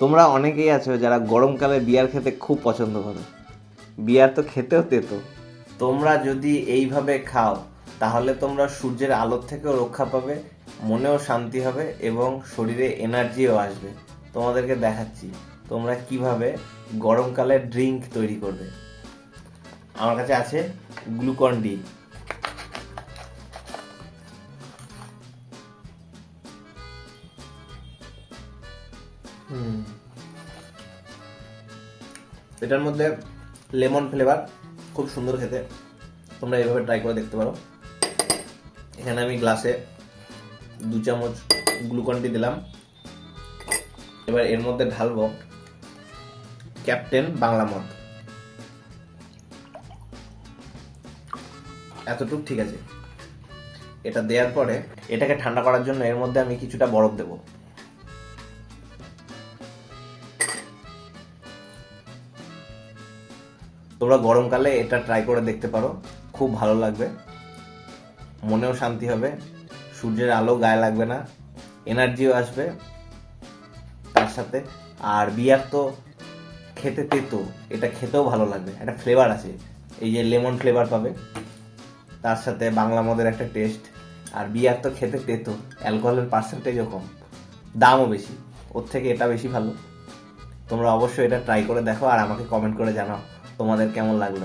তোমরা অনেকেই আছো যারা গরমকালে বিয়ার খেতে খুব পছন্দ করো। বিয়ার তো খেতেও তেতো। তোমরা যদি এইভাবে খাও, তাহলে তোমরা সূর্যের আলোর থেকেও রক্ষা পাবে, মনেও শান্তি হবে এবং শরীরে এনার্জিও আসবে। তোমাদেরকে দেখাচ্ছি, তোমরা কীভাবে গরমকালে ড্রিঙ্ক তৈরি করবে। আমার কাছে আছে গ্লুকন ডি। এটার মধ্যে লেমন ফ্লেভার খুব সুন্দর খেতে। তোমরা এভাবে ট্রাই করে দেখতে পারো। এখানে আমি গ্লাসে দু চামচ গ্লুকন ডি দিলাম। এবার এর মধ্যে ঢালবো ক্যাপ্টেন বাংলা মদ। এতটুকু ঠিক আছে। এটা দেওয়ার পরে এটাকে ঠান্ডা করার জন্য এর মধ্যে আমি কিছুটা বরফ দেবো। তোমরা গরমকালে এটা ট্রাই করে দেখতে পারো। খুব ভালো লাগবে। মনেও শান্তি হবে। সূর্যের আলো গায়ে লাগবে না। এনার্জিও আসবে। তার সাথে আর বিয়ার তো খেতে তেতো। এটা খেতেও ভালো লাগবে। একটা ফ্লেভার আছে। এই যে লেমন ফ্লেভার পাবে। তার সাথে বাংলা মদের একটা টেস্ট আর বিয়ার তো খেতে তেতো। অ্যালকোহলের পার্সেন্টেজও কম। দামও বেশি। ওর থেকে এটা বেশি ভালো। তোমরা অবশ্যই এটা ট্রাই করে দেখো। আর আমাকে কমেন্ট করে জানাও। তোমাদের কেমন লাগল?